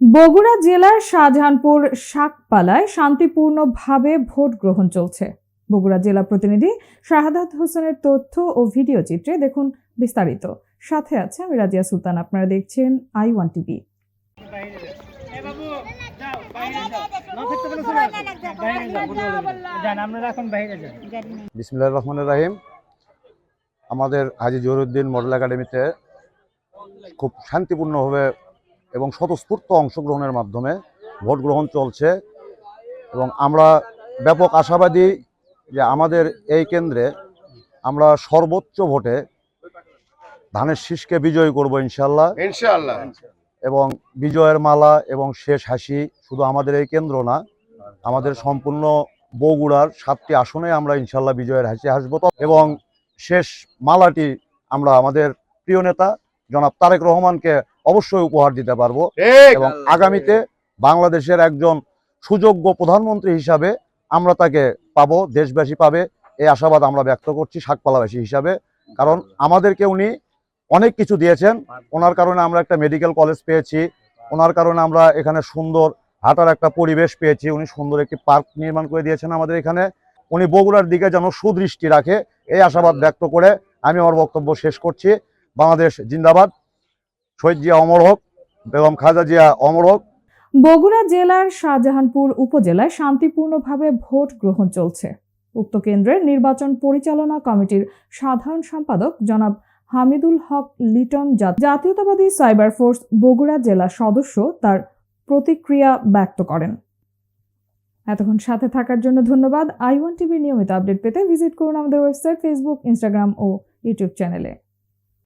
বগুড়া জেলার শাহজাহানপুর শাকপালায় শান্তিপূর্ণভাবে ভোট গ্রহণ চলছে। বগুড়া জেলা প্রতিনিধি শাহাদাত হোসেনের তথ্য ও ভিডিও চিত্রে দেখুন বিস্তারিত। সাথে আছে আমি রাজিয়া সুলতান আপনারা দেখছেন আই ওয়ান টিভি। বিসমিল্লাহ রহমানুর রাহিম। আমাদের হাজি জহিরুদ্দিন মডেল একাডেমিতে খুব শান্তিপূর্ণভাবে এবং স্বতঃস্ফূর্ত অংশগ্রহণের মাধ্যমে ভোট গ্রহণ চলছে এবং আমরা ব্যাপক আশাবাদী যে আমাদের এই কেন্দ্রে আমরা সর্বোচ্চ ভোটে ধানের শীষকে বিজয়ী করব ইনশাল্লাহ। ইনশাআল্লাহ এবং বিজয়ের মালা এবং শেষ হাসি শুধু আমাদের এই কেন্দ্র না আমাদের সম্পূর্ণ বগুড়ার সাতটি আসনে আমরা ইনশাল্লাহ বিজয়ের হাসি হাসবো। এবং শেষ মালাটি আমরা আমাদের প্রিয় নেতা জনাব তারেক রহমানকে অবশ্যই উপহার দিতে পারব। এবং আগামীতে বাংলাদেশের একজন সুযোগ্য প্রধানমন্ত্রী হিসাবে আমরা তাকে পাবো দেশবাসী পাবে। এই আশাবাদ আমরা ব্যক্ত করছি শাকপালাবাসী হিসাবে। কারণ আমাদেরকে উনি অনেক কিছু দিয়েছেন। ওনার কারণে আমরা একটা মেডিকেল কলেজ পেয়েছি। ওনার কারণে আমরা এখানে সুন্দর হাঁটার একটা পরিবেশ পেয়েছি। উনি সুন্দর একটি পার্ক নির্মাণ করে দিয়েছেন আমাদের এখানে। উনি বগুড়ার দিকে যেন সুদৃষ্টি রাখে এই আশাবাদ ব্যক্ত করে আমি আমার বক্তব্য শেষ করছি। বাংলাদেশ জিন্দাবাদ। শহীদ জিয়া অমর বেগম খাজা জিয়া অমর বগুড়া জেলার শাহজাহানপুর উপজেলায় শান্তিপূর্ণভাবে ভোট গ্রহণ চলছে। উক্ত কেন্দ্রের নির্বাচন পরিচালনা কমিটির সাধারণ সম্পাদক জনাব হামিদুল হক লিটন জাতীয়তাবাদী সাইবার ফোর্স বগুড়া জেলা সদস্য তার প্রতিক্রিয়া ব্যক্ত করেন। এতক্ষণ সাথে থাকার জন্য ধন্যবাদ। আই ওয়ান টিভির নিয়মিত আপডেট পেতে ভিজিট করুন আমাদের ওয়েবসাইট, ফেসবুক, ইনস্টাগ্রাম ও ইউটিউব চ্যানেলে।